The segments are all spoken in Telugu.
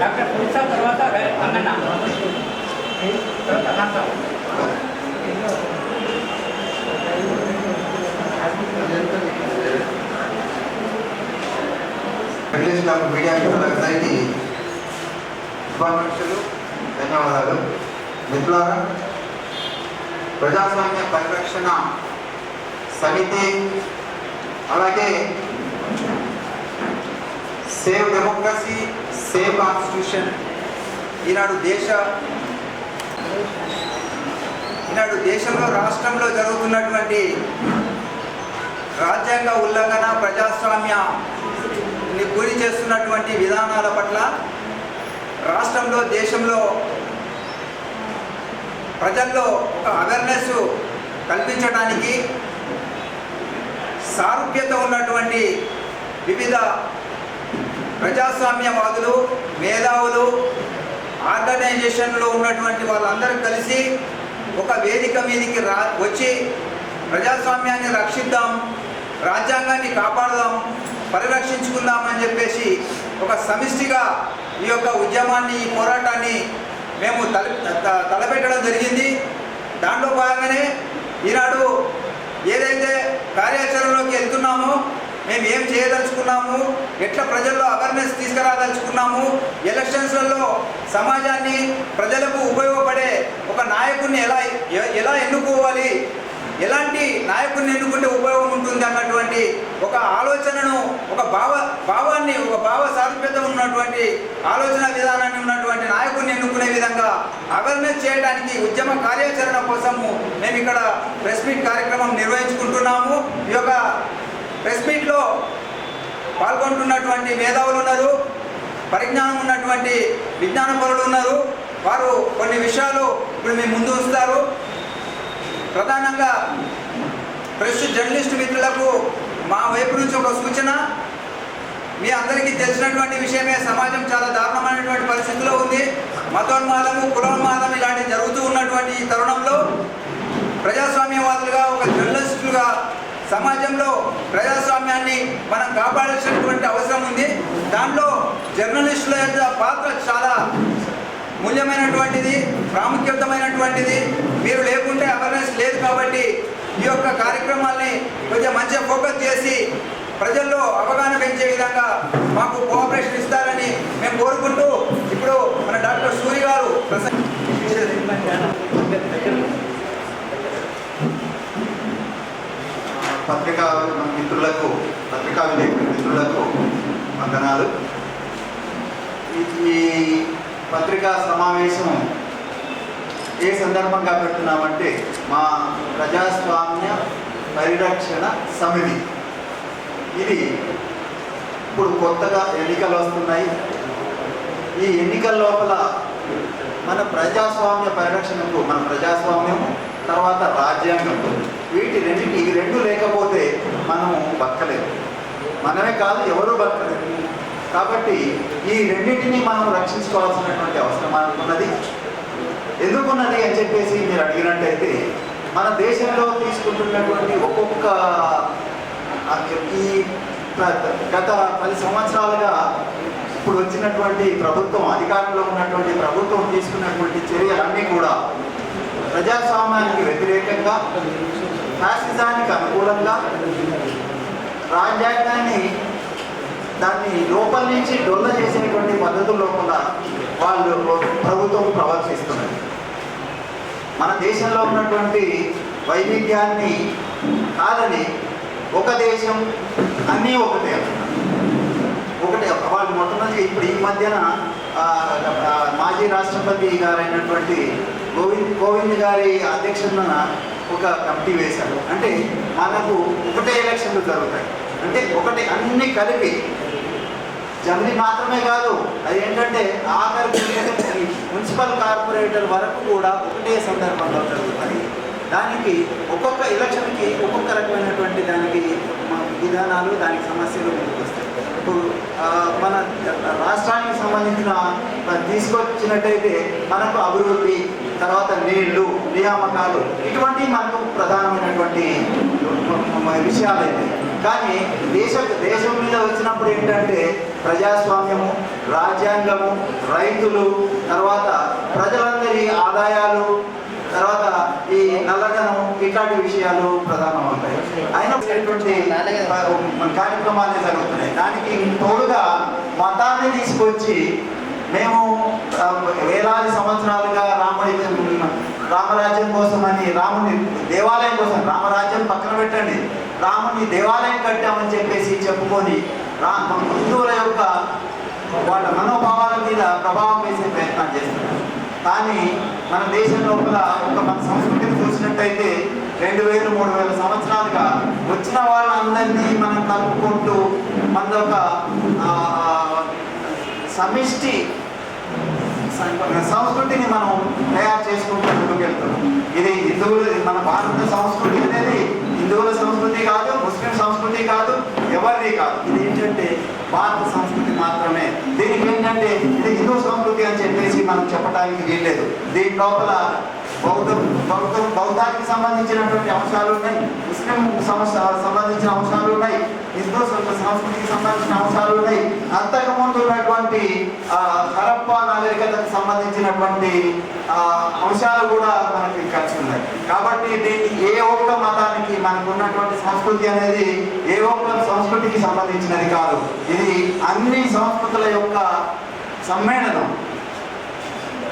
డాక్టర్ పురుష తర్వాత అంగన్న తర్వాత కాంతా వెంకటేష్ గారు మీడియా మిత్రులందరికీ శుభాకాంక్షలు ధన్యవాదాలు. మిత్రులారా ప్రజాస్వామ్య పరిరక్షణ సమితి అలాగే సేవ్ డెమోక్రసీ సేవ్ కాన్స్టిట్యూషన్ ఈనాడు దేశ ఈనాడు దేశంలో రాష్ట్రంలో జరుగుతున్నటువంటి రాజ్యాంగ ఉల్లంఘన ప్రజాస్వామ్య ని గురి చేస్తున్నటువంటి విధానాల పట్ల రాష్ట్రంలో దేశంలో ప్రజల్లో ఒక అవేర్నెస్ కల్పించడానికి సారూప్యత ఉన్నటువంటి వివిధ ప్రజాస్వామ్యవాదులు మేధావులు ఆర్గనైజేషన్లో ఉన్నటువంటి వాళ్ళందరూ కలిసి ఒక వేదిక మీదకి రా వచ్చి ప్రజాస్వామ్యాన్ని రక్షిద్దాం రాజ్యాంగాన్ని కాపాడదాం పరిరక్షించుకుందామని చెప్పేసి ఒక సమిష్టిగా ఈ యొక్క ఉద్యమాన్ని ఈ పోరాటాన్ని మేము తల త- తలపెట్టడం జరిగింది. దాంట్లో భాగంగానే ఈనాడు ఏదైతే కార్యాచరణలోకి వెళ్తున్నామో మేము ఏం చేయదలుచుకున్నాము? ఎట్లా ప్రజల్లో అవేర్నెస్ తీసుకురాదలుచుకున్నాము? ఎలక్షన్స్లలో సమాజాన్ని ప్రజలకు ఉపయోగపడే ఒక నాయకుడిని ఎలా ఎలా ఎన్నుకోవాలి? ఎలాంటి నాయకుడిని ఎన్నుకుంటే ఉపయోగం ఉంటుంది అన్నటువంటి ఒక ఆలోచనను ఒక భావ భావాన్ని ఒక భావ సారూప్యత ఉన్నటువంటి ఆలోచన విధానాన్ని ఉన్నటువంటి నాయకుడిని ఎన్నుకునే విధంగా అవేర్నెస్ చేయడానికి ఉద్యమ కార్యాచరణ కోసము మేము ఇక్కడ ప్రెస్ మీట్ కార్యక్రమం నిర్వహించుకుంటున్నాము. ఈ యొక్క ప్రెస్ మీట్లో పాల్గొంటున్నటువంటి మేధావులు ఉన్నారు పరిజ్ఞానం ఉన్నటువంటి విజ్ఞాన పరులు ఉన్నారు వారు కొన్ని విషయాలు ఇప్పుడు మీ ముందు ఉంచుతారు. ప్రధానంగా ప్రెస్ జర్నలిస్ట్ మిత్రులకు మా వైపు నుంచి ఒక సూచన. మీ అందరికీ తెలిసినటువంటి విషయమే సమాజం చాలా దారుణమైనటువంటి పరిస్థితిలో ఉంది. మతోన్మాదము కులోన్మాదం ఇలాంటివి జరుగుతూ ఉన్నటువంటి ఈ తరుణంలో ప్రజాస్వామ్యవాదులుగా ఒక జర్నలిస్టులుగా సమాజంలో ప్రజాస్వామ్యాన్ని మనం కాపాడాల్సినటువంటి అవసరం ఉంది. దాంట్లో జర్నలిస్టుల యొక్క పాత్ర చాలా మూల్యమైనటువంటిది ప్రాముఖ్యతమైనటువంటిది. మీరు లేకుంటే అవేర్నెస్ లేదు కాబట్టి ఈ యొక్క కార్యక్రమాల్ని కొంచెం మంచిగా ఫోకస్ చేసి ప్రజల్లో అవగాహన పెంచే విధంగా మాకు కోఆపరేషన్ ఇస్తారని మేము కోరుకుంటూ ఇప్పుడు మన డాక్టర్ సూరి గారు ప్రసంగ పత్రికా మిత్రులకు పత్రికా విలేకరుల మిత్రులకు వందనాలు. ఈ- ఈ పత్రికా సమావేశం ఏ సందర్భంగా పెడుతున్నామంటే మా ప్రజాస్వామ్య పరిరక్షణ సమితి. ఇది ఇప్పుడు కొత్తగా ఎన్నికలు వస్తున్నాయి. ఈ ఎన్నికల లోపల మన ప్రజాస్వామ్య పరిరక్షణకు మన ప్రజాస్వామ్యం తర్వాత రాజ్యాంగం వీటి రెండింటి ఈ రెండు లేకపోతే మనము బతకలేము. మనమే కాదు ఎవరూ బతకలేము కాబట్టి ఈ రెండింటిని మనం రక్షించుకోవాల్సినటువంటి అవసరం మనకున్నది. ఎందుకున్నది అని చెప్పేసి మీరు అడిగినట్టయితే మన దేశంలో తీసుకుంటున్నటువంటి ఒక్కొక్క ఈ గత పది సంవత్సరాలుగా ఇప్పుడు వచ్చినటువంటి ప్రభుత్వం అధికారంలో ఉన్నటువంటి ప్రభుత్వం తీసుకున్నటువంటి చర్యలన్నీ కూడా ప్రజాస్వామ్యానికి వ్యతిరేకంగా ఫ్యాసిజానికి అనుకూలంగా రాజ్యాంగాన్ని దాన్ని లోపల నుంచి డొల్ల చేసేటువంటి పద్ధతుల లోపల వాళ్ళు ప్రభుత్వం ప్రవర్తిస్తున్నది. మన దేశంలో ఉన్నటువంటి వైవిధ్యాన్ని కాదని ఒక దేశం అన్నీ ఒకటే ఒకటే వాళ్ళు మొట్టమొదటి ఇప్పుడు ఈ మధ్యన మాజీ రాష్ట్రపతి గారైనటువంటి గోవింద్ గోవింద్ గారి అధ్యక్షతన ఒక కమిటీ వేశారు. అంటే మనకు ఒకటే ఎలక్షన్లు జరుగుతాయి. అంటే ఒకటి అన్ని కలిపి జమిలి మాత్రమే కాదు అది ఏంటంటే ఆఖరి మున్సిపల్ కార్పొరేటర్ వరకు కూడా ఒకటే సందర్భంలో జరుగుతాయి. దానికి ఒక్కొక్క ఎలక్షన్కి ఒక్కొక్క రకమైనటువంటి దానికి విధానాలు దానికి సమస్యలు ముందుకు ఇప్పుడు మన రాష్ట్రానికి సంబంధించిన తీసుకొచ్చినట్టయితే మనకు అభివృద్ధి తర్వాత నీళ్ళు నియామకాలు ఇటువంటి మనకు ప్రధానమైనటువంటి విషయాలు అయితే కానీ దేశ దేశం మీద వచ్చినప్పుడు ఏంటంటే ప్రజాస్వామ్యము రాజ్యాంగము రైతులు తర్వాత ప్రజలందరి ఆదాయాలు తర్వాత ఈ నల్లధనం ఇట్లాంటి విషయాలు ప్రధానమవుతాయి. అయినటువంటి కార్యక్రమాలు జరుగుతున్నాయి. దానికి తోడుగా మతాన్ని తీసుకొచ్చి మేము వేలాది సంవత్సరాలుగా రాముడి రామరాజ్యం కోసం అని రాముని దేవాలయం కోసం రామరాజ్యం పక్కన పెట్టండి. రాముని దేవాలయం కట్టామని చెప్పేసి చెప్పుకొని రా హిందువుల యొక్క వాళ్ళ మనోభావాల మీద ప్రభావం వేసే ప్రయత్నం చేస్తున్నారు. కానీ మన దేశం లోపల ఒక మన సంస్కృతిని చూసినట్టయితే రెండు వేలు మూడు వేల సంవత్సరాలుగా వచ్చిన వాళ్ళందరినీ మనం కలుపుకుంటూ మన ఒక సమిష్టి సంస్కృతిని మనం తయారు చేసుకుంటూ ముందుకెళ్తున్నాం ఇది హిందువులు మన భారత సంస్కృతి అనేది హిందువుల సంస్కృతి కాదు ముస్లిం సంస్కృతి కాదు ఎవరిది కాదు. ఇది ఏంటంటే భారత సంస్కృతి మాత్రమే. దీనికి ఏంటంటే ఇది హిందూ సంస్కృతి అని చెప్పేసి మనం చెప్పడానికి వీల్లేదు. దీని లోపల బౌద్ధ బౌద్ధ బౌద్ధానికి సంబంధించినటువంటి అంశాలు ఉన్నాయి. ముస్లిం సమస్య సంబంధించిన అంశాలు ఉన్నాయి. హిందూ సంస్కృతికి సంబంధించిన అంశాలు ఉన్నాయి. అంతకు ముందు ఉన్నటువంటి ఆ, హరప్ప నాగరికతకు సంబంధించినటువంటి అంశాలు కూడా మనకి కలిసి ఉన్నాయి. కాబట్టి దీన్ని ఏ ఒక్క మతానికి మనకు ఉన్నటువంటి సంస్కృతి అనేది ఏ ఒక్క సంస్కృతికి సంబంధించినది కాదు. ఇది అన్ని సంస్కృతుల యొక్క సమ్మేళనం.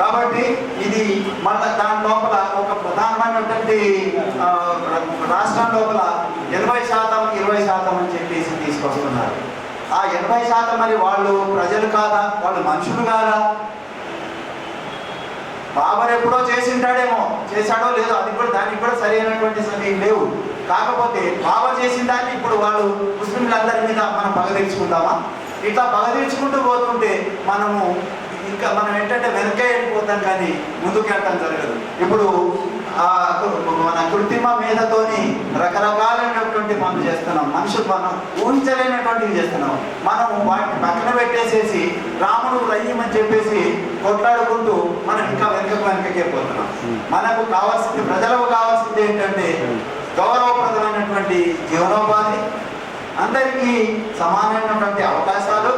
కాబట్టి ఇది మన దాని లోపల ఒక ప్రధానమైనటువంటి రాష్ట్రం లోపల ఎనభై శాతం ఇరవై శాతం అని చెప్పేసి తీసుకొస్తున్నారు. ఆ ఎనభై శాతం మరి వాళ్ళు ప్రజలు కాదా? వాళ్ళు మనుషులు కాదా? బాబర్ ఎప్పుడో చేసింటాడేమో. చేశాడో లేదో అది కూడా దానికి కూడా సరైనటువంటి సమయం లేవు. కాకపోతే బాబర్ చేసిన దాన్ని ఇప్పుడు వాళ్ళు ముస్లింలందరి మీద మనం పగ తీర్చుకుంటామా? ఇట్లా పగ తీర్చుకుంటూ పోతుంటే మనము ఇంకా మనం ఏంటంటే వెనక వెళ్ళిపోతాం కానీ ముందుకు వెళ్ళటం జరగదు. ఇప్పుడు మన కృత్రిమ మేధతోని రకరకాలైనటువంటి పనులు చేస్తున్నాం. మనుషులు మనం ఊహించలేనటువంటివి చేస్తున్నాం. మనం వాటిని పక్కన పెట్టేసేసి రాముడు రయ్యమని చెప్పేసి కొట్లాడుకుంటూ మనం ఇంకా వెనకకు వెనకకే పోతున్నాం. మనకు కావాల్సింది ప్రజలకు కావాల్సింది ఏంటంటే గౌరవప్రదమైనటువంటి జీవనోపాధి అందరికీ సమానమైనటువంటి అవకాశాలు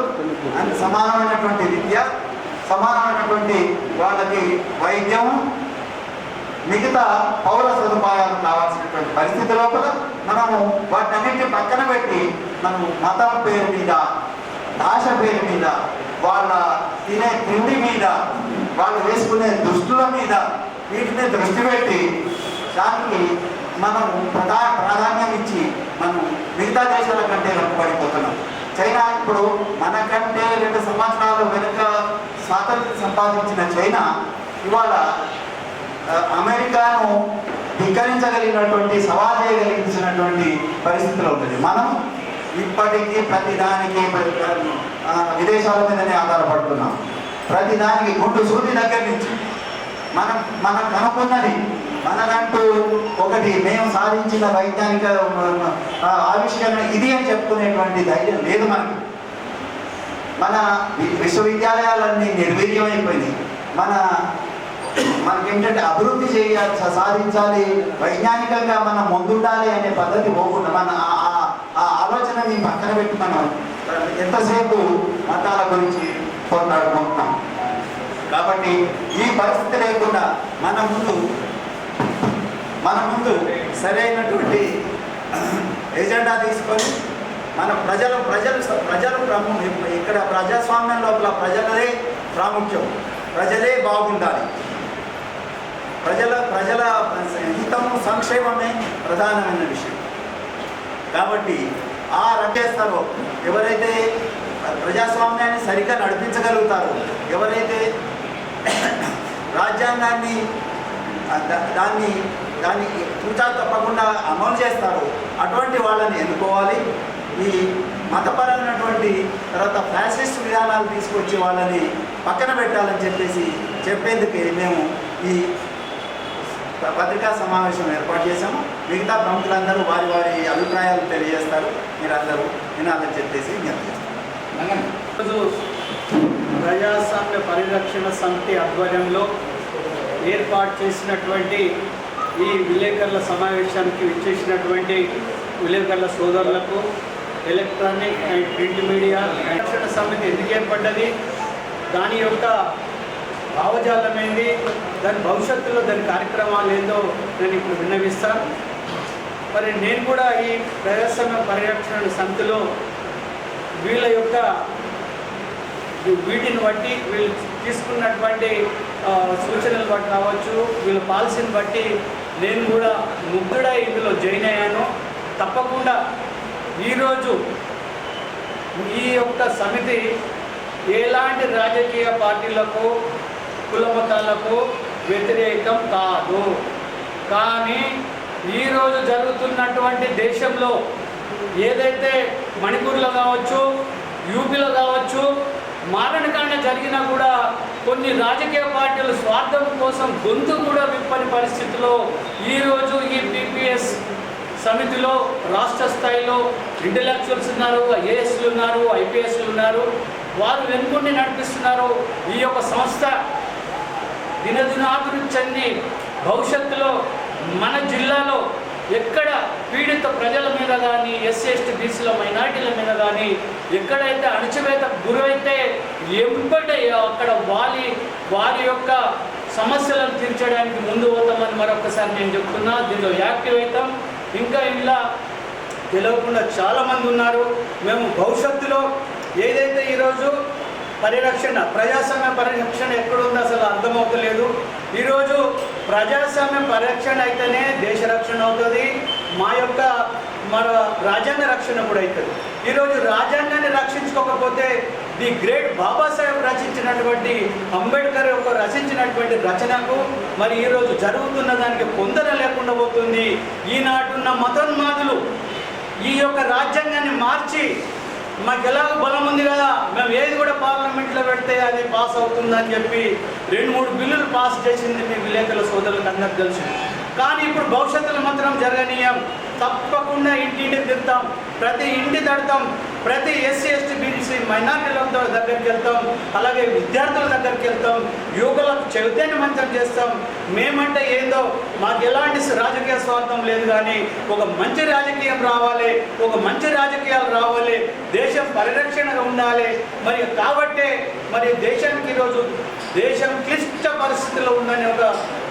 అండ్ సమానమైనటువంటి విద్య సమానమైనటువంటి వాళ్ళకి వైద్యం మిగతా పౌర సదుపాయాలు కావాల్సినటువంటి పరిస్థితి లోపల మనము వాటన్నిటిని పక్కన పెట్టి మనం మతం పేరు మీద భాష పేరు మీద వాళ్ళ తినే తిండి మీద వాళ్ళు వేసుకునే దుస్తుల మీద వీటిని దృష్టి పెట్టి దానికి మనం ప్రధా ప్రాధాన్యం ఇచ్చి మనం మిగతా దేశాల కంటే వెనుకబడిపోతున్నాం. చైనా ఇప్పుడు మనకంటే రెండు సంవత్సరాలు వెనుక స్వాతంత్రం సంపాదించిన చైనా ఇవాళ అమెరికాను ధిక్కరించగలిగినటువంటి సవాల్ చేయగలిగించినటువంటి పరిస్థితిలో ఉంటుంది మనం ఇప్పటికీ ప్రతిదానికి విదేశాల మీదనే ఆధారపడుతున్నాం. ప్రతిదానికి గుండు సూది దగ్గర నుంచి మనం మనం కనుక్కున్నది మనకంటూ ఒకటి మేము సాధించిన వైజ్ఞానిక ఆవిష్కరణ ఇది అని చెప్పుకునేటువంటి ధైర్యం లేదు మనకి. మన విశ్వవిద్యాలయాలన్నీ నిర్వీర్యమైపోయినాయి. మన మనకేంటంటే అభివృద్ధి చేయాలి సాధించాలి వైజ్ఞానికంగా మనం ముందుండాలి అనే పద్ధతి పోకుండా మన ఆ- ఆ- ఆలోచనని పక్కన పెట్టి మనం ఎంతసేపు మతాల గురించి పోట్లాడుకుంటున్నాం. కాబట్టి ఈ పరిస్థితి లేకుండా మన ముందు మన ముందు సరైనటువంటి ప్రజలు ప్రజలు ప్రజలు ప్రాముఖ్యం ఇక్కడ ప్రజాస్వామ్యం లోపల ప్రజలదే ప్రాముఖ్యం. ప్రజలే బాగుండాలి. ప్రజల ప్రజల హితము సంక్షేమమే ప్రధానమైన విషయం. కాబట్టి ఆ రకేస్తారో ఎవరైతే ప్రజాస్వామ్యాన్ని సరిగ్గా నడిపించగలుగుతారో ఎవరైతే రాజ్యాంగాన్ని దాన్ని దాన్ని తూచా తప్పకుండా అమలు చేస్తారో అటువంటి వాళ్ళని ఎన్నుకోవాలి. ఈ మతపరమైనటువంటి తర్వాత ఫ్యాసిస్ట్ విధానాలు తీసుకొచ్చి వాళ్ళని పక్కన పెట్టాలని చెప్పేసి చెప్పేందుకే మేము ఈ పత్రికా సమావేశం ఏర్పాటు చేశాము. మిగతా ప్రముఖులందరూ వారి వారి అభిప్రాయాలు తెలియజేస్తారు. మీరందరూ వినాలని చెప్పేసి విజ్ఞప్తి చేస్తాను ఈరోజు ప్రజాస్వామ్య పరిరక్షణ సమితి ఆధ్వర్యంలో ఏర్పాటు చేసినటువంటి ఈ విలేకరుల సమావేశానికి విచ్చేసినటువంటి విలేకరుల సోదరులకు ఎలక్ట్రానిక్ అండ్ ప్రింట్ మీడియా రక్షణ సమితి ఎందుకు ఏర్పడ్డది? దాని యొక్క భావజాలం ఏంది? దాని భవిష్యత్తులో దాని కార్యక్రమాలు ఏందో నేను ఇప్పుడు విన్నవిస్తాను మరి నేను కూడా ఈ ప్రదర్శన పరిరక్షణ సమితిలో వీళ్ళ యొక్క వీటిని బట్టి వీళ్ళు తీసుకున్నటువంటి సూచనలు బట్టి కావచ్చు వీళ్ళ పాలసీని బట్టి నేను కూడా ముగ్గుడా ఇందులో జాయిన్ అయ్యాను. తప్పకుండా ఈరోజు ఈ యొక్క సమితి ఎలాంటి రాజకీయ పార్టీలకు కులమతాలకు వ్యతిరేకం కాదు. కానీ ఈరోజు జరుగుతున్నటువంటి దేశంలో ఏదైతే మణిపూర్లో కావచ్చు యూపీలో కావచ్చు మారణకాండ జరిగినా కూడా కొన్ని రాజకీయ పార్టీలు స్వార్థం కోసం గొంతు కూడా విప్పని పరిస్థితిలో ఈరోజు ఈ పిపిఎస్ సమితిలో రాష్ట్ర స్థాయిలో ఇంటలెక్చువల్స్ ఉన్నారు ఐఏఎస్లు ఉన్నారు ఐపీఎస్లు ఉన్నారు. వారు వెనుకొని నడిపిస్తున్నారు. ఈ యొక్క సంస్థ దినదినాభివృద్ధి చెంది భవిష్యత్తులో మన జిల్లాలో ఎక్కడ పీడిత ప్రజల మీద కానీ ఎస్సీ ఎస్టీ బీసీల మైనార్టీల మీద కానీ ఎక్కడైతే అణచివేత గురైతే ఎంపట అక్కడ వాలి వారి యొక్క సమస్యలను తీర్చడానికి ముందు పోతామని మరొకసారి నేను చెప్తున్నా. దీనిలో యాక్టివ్ అవుతాం. ఇంకా ఇలా తెలియకుండా చాలామంది ఉన్నారు. మేము భవిష్యత్తులో ఏదైతే ఈరోజు పరిరక్షణ ప్రజాస్వామ్య పరిరక్షణ ఎక్కడుందో అసలు అర్థమవుతలేదు. ఈరోజు ప్రజాస్వామ్య పరిరక్షణ అయితేనే దేశ రక్షణ అవుతుంది. మా యొక్క మన రాజ్యాంగ రక్షణ కూడా అవుతుంది. ఈరోజు రాజ్యాంగాన్ని రక్షించుకోకపోతే ది గ్రేట్ బాబాసాహెబ్ రచించినటువంటి అంబేద్కర్ యొక్క రచించినటువంటి రచనకు మరి ఈరోజు జరుగుతున్న దానికి పొందన లేకుండా పోతుంది. ఈనాటున్న మతోన్మాదులు ఈ యొక్క రాజ్యాంగాన్ని మార్చి మాకు ఎలాగో బలం ఉంది కదా మేము ఏది కూడా పార్లమెంట్లో పెడితే అది పాస్ అవుతుందని చెప్పి రెండు మూడు బిల్లులు పాస్ చేసింది మీ విలేకరుల సోదరులకు అందరికి తెలుసు. కానీ ఇప్పుడు భవిష్యత్తులో మాత్రం జరగనీయం. తప్పకుండా ఇంటింటికి తిరుగుతాం ప్రతి ఇంటి తడతాం. ప్రతి ఎస్సీ ఎస్టీ బీసీ మైనార్టీల దగ్గరికి వెళ్తాం. అలాగే విద్యార్థుల దగ్గరికి వెళ్తాం. యువకులకు చైతన్యవంతం చేస్తాం. మేమంటే ఏందో మాకు ఎలాంటి రాజకీయ స్వార్థం లేదు కానీ ఒక మంచి రాజకీయం రావాలి ఒక మంచి రాజకీయాలు రావాలి దేశం పరిరక్షణగా ఉండాలి. మరి కాబట్టే మరి దేశానికి ఈరోజు దేశం క్లిష్ట పరిస్థితిలో ఉందని ఒక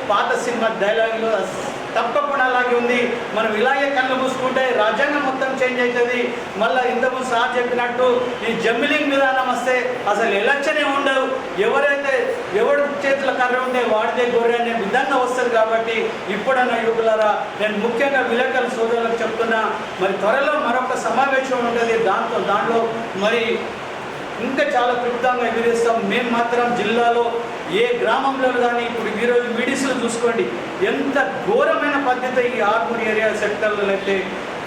పాత సినిమా డైలాగ్లో తప్పకుండా అలాగే ఉంది. మనం ఇలాగే కళ్ళు మూసుకుంటే రాజ్యాంగం మొత్తం చేంజ్ అవుతుంది. మళ్ళీ ఇంతకుముందు సార్ చెప్పినట్టు ఈ జమ్మిలింగ్ విధానం వస్తే అసలు ఎలక్షనే ఉండవు ఎవరైతే ఎవరి చేతుల కర్ర ఉంటే వాడితే గొర్రె అనే విధంగా వస్తుంది కాబట్టి ఇప్పుడన్నా యువకులారా నేను ముఖ్యంగా విలేకరుల సోదరులకు చెప్తున్నా మరి త్వరలో మరొక సమావేశం ఉంటుంది. దాంతో దాంట్లో మరి ఇంకా చాలా క్లుప్తంగా ఎదురేస్తాం మేము మాత్రం జిల్లాలో ఏ గ్రామంలో కానీ ఇప్పుడు ఈరోజు మీడియాస్లో చూసుకోండి. ఎంత ఘోరమైన పద్ధతి ఈ ఆర్మూర్ ఏరియా సెక్టర్లో అయితే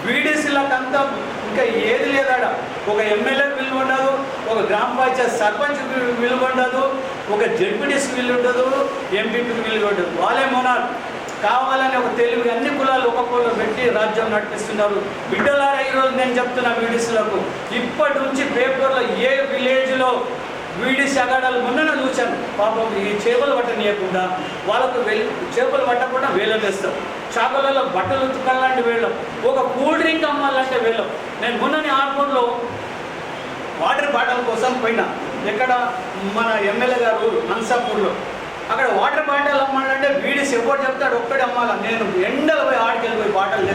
బీడీసీలకు అంతా ఇంకా ఏది లేదాడ. ఒక ఎమ్మెల్యే విలువ ఉండదు ఒక గ్రామ పంచాయత్ సర్పంచ్ విలువ ఉండదు ఒక జడ్పీటీసీ విలువ ఉండదు ఎంపీపీకి విలువ ఉండదు. వాళ్ళే మొనాలు. కావాలని ఒక తెలుగు అన్ని కులాలు ఒక కులం పెట్టి రాజ్యం నడిపిస్తున్నారు. బిడ్డలారా ఈరోజు నేను చెప్తున్నా బీడీసీలకు ఇప్పటి నుంచి పేపర్లో ఏ విలేజ్లో వీడి సగాడాలు మొన్న చూశాను. పాపం ఈ చేపలు పట్టనీయకుండా వాళ్ళకు వెళ్ళి చేపలు పట్టకుండా వేలం వేస్తాం చేపలలో బట్టలు ఉతుకాలంటే వెళ్ళం ఒక కూల్ డ్రింక్ అమ్మాలంటే వేళ్ళం నేను మొన్ననే ఆర్మూర్లో వాటర్ బాటిల్ కోసం పోయినా. ఎక్కడ మన ఎమ్మెల్యే గారు నన్సాపూర్లో. అక్కడ వాటర్ బాటిల్ అమ్మాలంటే వీడి ఎవరు చెప్తాడు ఒక్కడే అమ్మాల. నేను ఎండలు పోయి ఆడికి వెళ్ళిపోయి బాటిల్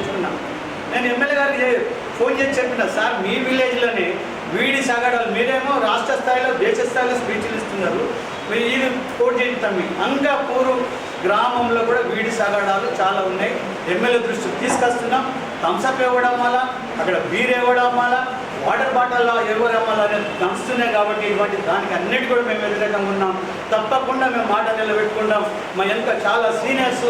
నేను ఎమ్మెల్యే గారికి ఫోన్ చేసి చెప్పిన సార్ మీ విలేజ్లోనే వీడి సాగడాలు మీరేమో రాష్ట్ర స్థాయిలో దేశ స్థాయిలో స్పీచ్లు ఇస్తున్నారు. మీరు ఇది కోట్ చేయించాం మీ గ్రామంలో కూడా వీడి సగడాలు చాలా ఉన్నాయి. ఎమ్మెల్యే దృష్టికి తీసుకొస్తున్నాం. థమ్సప్ ఇవ్వడం వల్ల అక్కడ బీర్ ఇవ్వడం వల్ల వాటర్ బాటిల్ ఎవరు అమ్మాలని నడుస్తున్నాయి కాబట్టి ఇటువంటి దానికి అన్నిటి కూడా మేము వ్యతిరేకంగా ఉన్నాం. తప్పకుండా మేము మాట నిలబెట్టుకుంటాం. మా ఎంత చాలా సీనియర్స్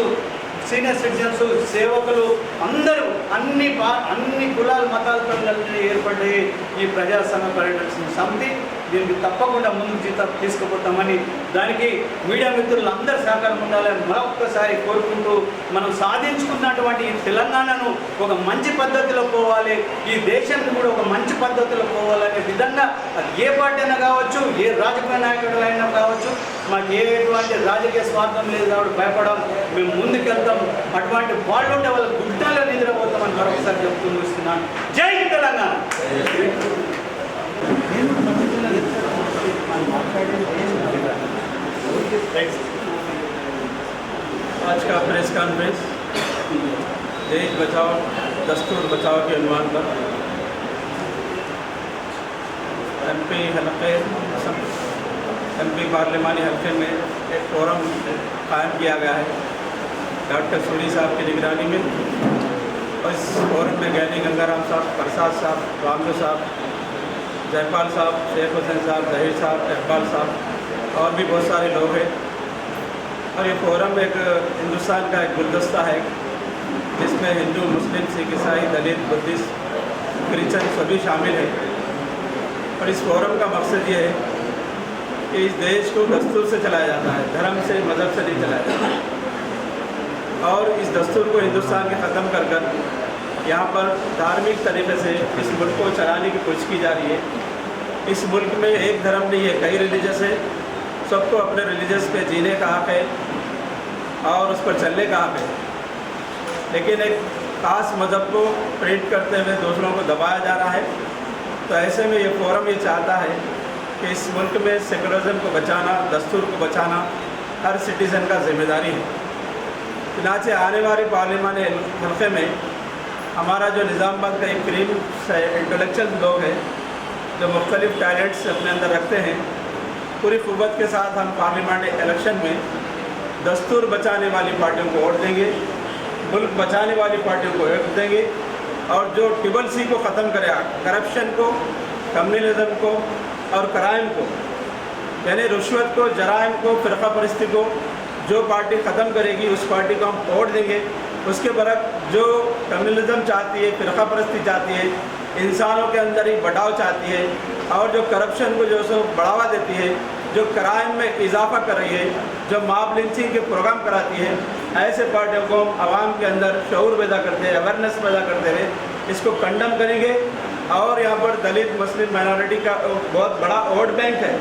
సీనియర్ సిటిజన్స్ సేవకులు అందరూ అన్ని అన్ని కులాల మతాలతో కలిసి ఏర్పడే ఈ ప్రజాస్వామ్య పరిరక్షణ సమితి దీనికి తప్పకుండా ముందుకు జీత తీసుకుపోతామని దానికి మీడియా మిత్రులు సహకారం ఉండాలని మరొక్కసారి కోరుకుంటూ మనం సాధించుకున్నటువంటి ఈ తెలంగాణను ఒక మంచి పద్ధతిలో పోవాలి ఈ దేశాన్ని కూడా ఒక మంచి పద్ధతిలో పోవాలనే విధంగా అది ఏ పార్టీ అయినా కావచ్చు ఏ రాజకీయ నాయకుడు అయినా కావచ్చు మాకు ఏ ఎటువంటి రాజకీయ స్వార్థం లేదు కాబట్టి భయపడం మేము ముందుకెళ్తాం. అటువంటి వాళ్ళు ఉంటే వాళ్ళ గుడ్డలో నిద్రపోతామని మరొకసారి చెప్తూ చూస్తున్నాను జై తెలంగాణ! آج کا پریس کانفرنس دیش بچاؤ، دستور بچاؤ کے عنوان پر۔ ایم پی حلقے ایم پی پارلیمانی حلقے میں ایک فورم قائم کیا گیا ہے۔ ڈاکٹر سوری صاحب کی نگرانی میں۔ اور اس فورم میں گینی گنگا رام صاحب، پرساد صاحب رامو صاحب ذیفال صاحب، شیخ حسین صاحب، ظہیر صاحب، اقبال صاحب، اور بھی بہت سارے لوگ ہیں۔ اور یہ فورم ایک ہندوستان کا ایک گلدستہ ہے، جس میں ہندو، مسلم، سکھ، عیسائی، دلت، بدھسٹ، کرسچن سبھی شامل ہیں۔ اور اس فورم کا مقصد یہ ہے کہ اس دیش کو دستور سے چلایا جاتا ہے، دھرم سے، مذہب سے نہیں چلایا جاتا۔ اور اس دستور کو ہندوستان کے ختم کر کر یہاں پر دھارمک طریقے سے اس ملک کو چلانے کی کوشش کی جا رہی ہے۔ اس ملک میں ایک دھرم نہیں ہے، کئی ریلیجس ہے سب کو اپنے ریلیجس پہ جینے کا حق ہے اور اس پر چلنے کا حق ہے۔ لیکن ایک خاص مذہب کو پرنٹ کرتے ہوئے دوسروں کو دبایا جا رہا ہے۔ تو ایسے میں یہ فورم یہ چاہتا ہے کہ اس ملک میں سیکولرزم کو بچانا، دستور کو بچانا ہر سٹیزن کا ذمہ داری ہے۔ چنانچہ آنے والی پارلیمان حلقے میں ہمارا جو نظام بند کا ایک کریم انٹلیکچل لوگ ہیں جو مختلف ٹائلٹس اپنے اندر رکھتے ہیں، پوری قوت کے ساتھ ہم پارلیمانٹ الیکشن میں دستور بچانے والی پارٹیوں کو ووٹ دیں گے، ملک بچانے والی پارٹیوں کو ووٹ دیں گے اور جو ٹیبل سی کو ختم کرے، کرپشن کو، کمیونزم کو اور کرائم کو یعنی رشوت کو، جرائم کو، فرقہ پرستی کو جو پارٹی ختم کرے گی، اس پارٹی کو ہم ووٹ دیں گے۔ اس کے برعکس جو کمیونزم چاہتی ہے، فرقہ پرستی چاہتی ہے انسانوں کے اندر ہی بڑھاؤ چاہتی ہے اور جو کرپشن کو جو سو بڑھاوا دیتی ہے، جو کرائم میں اضافہ کر رہی ہے، جو ماب لنچنگ کے پروگرام کراتی ہے، ایسے پارٹیوں کو عوام کے اندر شعور پیدا کرتے ہیں اویرنس پیدا کرتے ہوئے اس کو کنڈم کریں گے۔ اور یہاں پر دلت مسلم مائنورٹی کا بہت بڑا ووٹ بینک ہے۔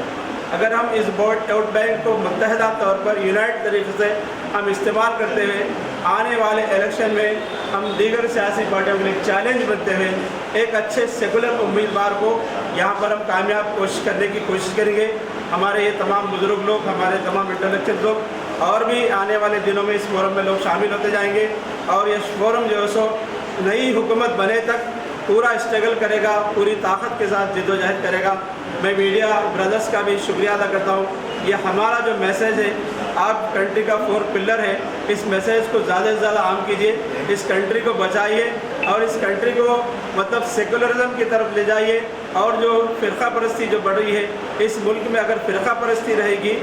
اگر ہم اس ووٹ ووٹ بینک کو متحدہ طور پر یونائٹ طریقے سے ہم استعمال کرتے ہوئے، آنے والے الیکشن میں ہم دیگر سیاسی پارٹیوں کے لیے چیلنج بنتے ہوئے ایک اچھے سیکولر امیدوار کو یہاں پر ہم کامیاب کوشش کرنے کی کوشش کریں گے۔ ہمارے یہ تمام بزرگ لوگ، ہمارے تمام انٹلیکچل لوگ، اور بھی آنے والے دنوں میں اس فورم میں لوگ شامل ہوتے جائیں گے۔ اور یہ فورم جو ہے سو نئی حکومت بنے تک پورا اسٹرگل کرے گا، پوری طاقت کے ساتھ جد و جہد کرے گا۔ میں میڈیا بردرس کا بھی شکریہ ادا کرتا ہوں۔ یہ ہمارا جو میسیج ہے، آپ کنٹری کا فور پلر ہے۔ اس میسیج کو زیادہ سے زیادہ عام کیجیے اس کنٹری کو بچائیے۔ اور اس کنٹری کو مطلب سیکولرزم کی طرف لے جائیے اور جو فرقہ پرستی جو بڑھی ہے، اس ملک میں اگر فرقہ پرستی رہے گی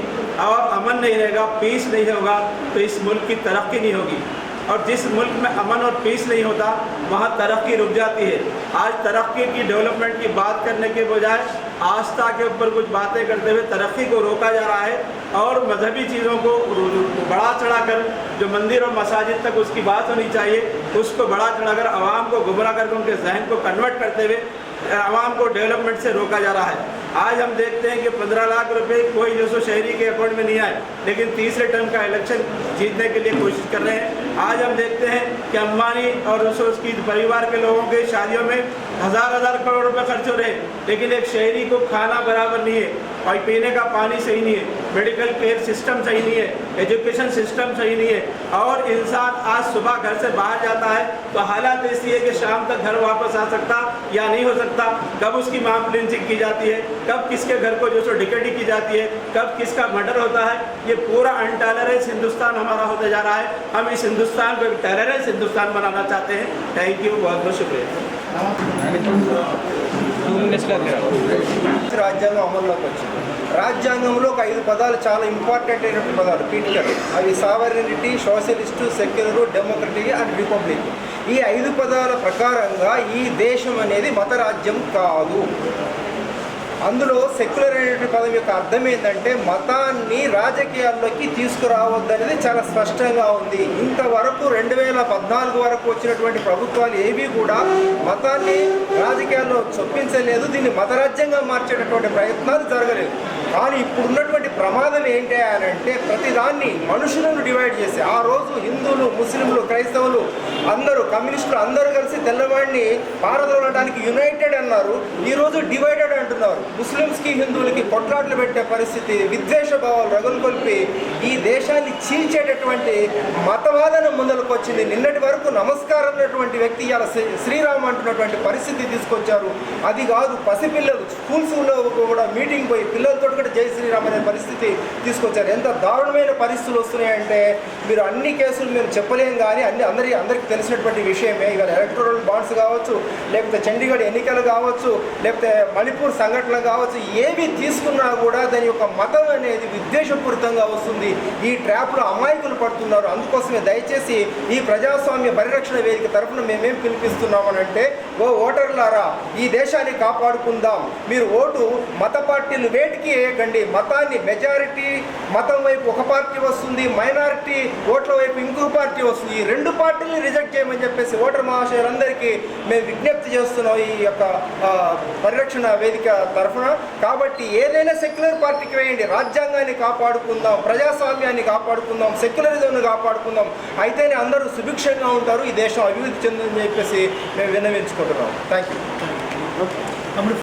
اور امن نہیں رہے گا پیس نہیں ہوگا، تو اس ملک کی ترقی نہیں ہوگی۔ اور جس ملک میں امن اور پیس نہیں ہوتا، وہاں ترقی رک جاتی ہے۔ آج ترقی کی ڈیولپمنٹ کی بات کرنے کے بجائے آستھا کے اوپر کچھ باتیں کرتے ہوئے ترقی کو روکا جا رہا ہے اور مذہبی چیزوں کو بڑا چڑھا کر جو مندر اور مساجد تک اس کی بات ہونی چاہیے، اس کو بڑا چڑھا کر عوام کو گمراہ کر کے ان کے ذہن کو کنورٹ کرتے ہوئے عوام کو ڈیولپمنٹ سے روکا جا رہا ہے۔ آج ہم دیکھتے ہیں کہ پندرہ لاکھ روپے کوئی جو سو شہری کے اکاؤنٹ میں نہیں آئے، لیکن تیسرے ٹرم کا الیکشن جیتنے کے لیے کوشش کر رہے ہیں۔ آج ہم دیکھتے ہیں کہ امبانی اور اس کی پریوار کے لوگوں کی شادیوں میں ہزار ہزار کروڑ روپے خرچ ہو رہے ہیں، لیکن ایک شہری کو کھانا برابر نہیں ہے اور پینے کا پانی صحیح نہیں ہے میڈیکل کیئر سسٹم صحیح نہیں ہے ایجوکیشن سسٹم صحیح نہیں ہے۔ اور انسان آج صبح گھر سے باہر جاتا ہے تو حالات ایسی ہے کہ شام تک گھر واپس آ سکتا یا نہیں ہو سکتا، کب اس کی ماں پلنسنگ کی جاتی ہے، کب کس کے گھر کو جو سو ڈکیٹی کی جاتی ہے، کب کس کا مرڈر ہوتا ہے، یہ پورا انٹالرنس ہندوستان ہمارا ہوتا جا رہا ہے۔ ہم اس ہندوستان हिंदुस्तान को एक टेररेंस हिंदुस्तान बनाना चाहते हैं थैंक यू बहुत बहुत शुक्रिया రాజ్యాంగం అమల్లోకి వచ్చింది రాజ్యాంగంలో ఒక ఐదు పదాలు చాలా ఇంపార్టెంట్ అయినటువంటి పదాలు క్రిటికల్ అవి sovereignty socialist secular democratic and republic ఈ ఐదు పదాల ప్రకారంగా ఈ దేశం అనేది మత రాజ్యం కాదు అందులో సెక్యులర్ అనేటువంటి పదం యొక్క అర్థం ఏంటంటే మతాన్ని రాజకీయాల్లోకి తీసుకురావద్దనేది చాలా స్పష్టంగా ఉంది. ఇంతవరకు రెండు వేల పద్నాలుగు వరకు వచ్చినటువంటి ప్రభుత్వాలు ఏవి కూడా మతాన్ని రాజకీయాల్లో చొప్పించలేదు. దీన్ని మతరాజ్యంగా మార్చేటటువంటి ప్రయత్నాలు జరగలేదు. కానీ ఇప్పుడు ఉన్నటువంటి ప్రమాదం ఏంటి అని అంటే ప్రతిదాన్ని మనుషులను డివైడ్ చేసి. ఆ రోజు హిందువులు ముస్లింలు క్రైస్తవులు అందరూ కమ్యూనిస్టులు అందరూ కలిసి తెల్లవాడిని పారదోలడానికి యునైటెడ్ అన్నారు. ఈ రోజు డివైడెడ్ అంటున్నారు. ముస్లిమ్స్కి హిందువులకి కొట్లాట్లు పెట్టే పరిస్థితి విద్వేష భావాలు రగులుకొల్పి ఈ దేశాన్ని చీల్చేటటువంటి మత ముందరకు వచ్చింది. నిన్నటి వరకు నమస్కారం అన్నటువంటి వ్యక్తి ఇలా శ్రీరామ్ అంటున్నటువంటి పరిస్థితి తీసుకొచ్చారు. అది కాదు పసిపిల్లలు స్కూల్స్లో కూడా మీటింగ్ పోయి పిల్లలతో కూడా జై శ్రీరామ్ అనే పరిస్థితి తీసుకొచ్చారు. ఎంత దారుణమైన పరిస్థితులు వస్తున్నాయంటే మీరు అన్ని కేసులు మేము చెప్పలేం కానీ అన్ని అందరి అందరికీ తెలిసినటువంటి విషయమే. ఇవాళ ఎలక్టోరల్ బాండ్స్ కావచ్చు లేకపోతే చండీగఢ్ ఎన్నికలు కావచ్చు లేకపోతే మణిపూర్ సంఘటనలు కావచ్చు ఏవి తీసుకున్నా కూడా దాని యొక్క మతం అనేది విద్వేషపూరితంగా వస్తుంది. ఈ ట్రాప్లో అమాయకులు పడుతున్నారు. అందుకోసమే దయచేసి ఈ ప్రజాస్వామ్య పరిరక్షణ వేదిక తరఫున మేమేం పిలిపిస్తున్నామనంటే ఓ ఓటర్లారా ఈ దేశాన్ని కాపాడుకుందాం. మీరు ఓటు మత పార్టీలు వేటికి వేయకండి. మతాన్ని మెజారిటీ మతం వైపు ఒక పార్టీ వస్తుంది మైనారిటీ ఓట్ల వైపు ఇంకో పార్టీ వస్తుంది. ఈ రెండు పార్టీలను రిజెక్ట్ చేయమని చెప్పేసి ఓటర్ మహాశయులందరికీ మేము విజ్ఞప్తి చేస్తున్నాం ఈ యొక్క పరిరక్షణ వేదిక తరఫున. కాబట్టి ఏదైనా సెక్యులర్ పార్టీకి వేయండి. రాజ్యాంగాన్ని కాపాడుకుందాం ప్రజాస్వామ్యాన్ని కాపాడుకుందాం సెక్యులరిజంను కాపాడుకుందాం. అయితేనే అందరూ సుభిక్షంగా ఉంటారు ఈ దేశం అభివృద్ధి చెందని చెప్పేసి మేము విన్నవించుకుంటున్నాం. Thank you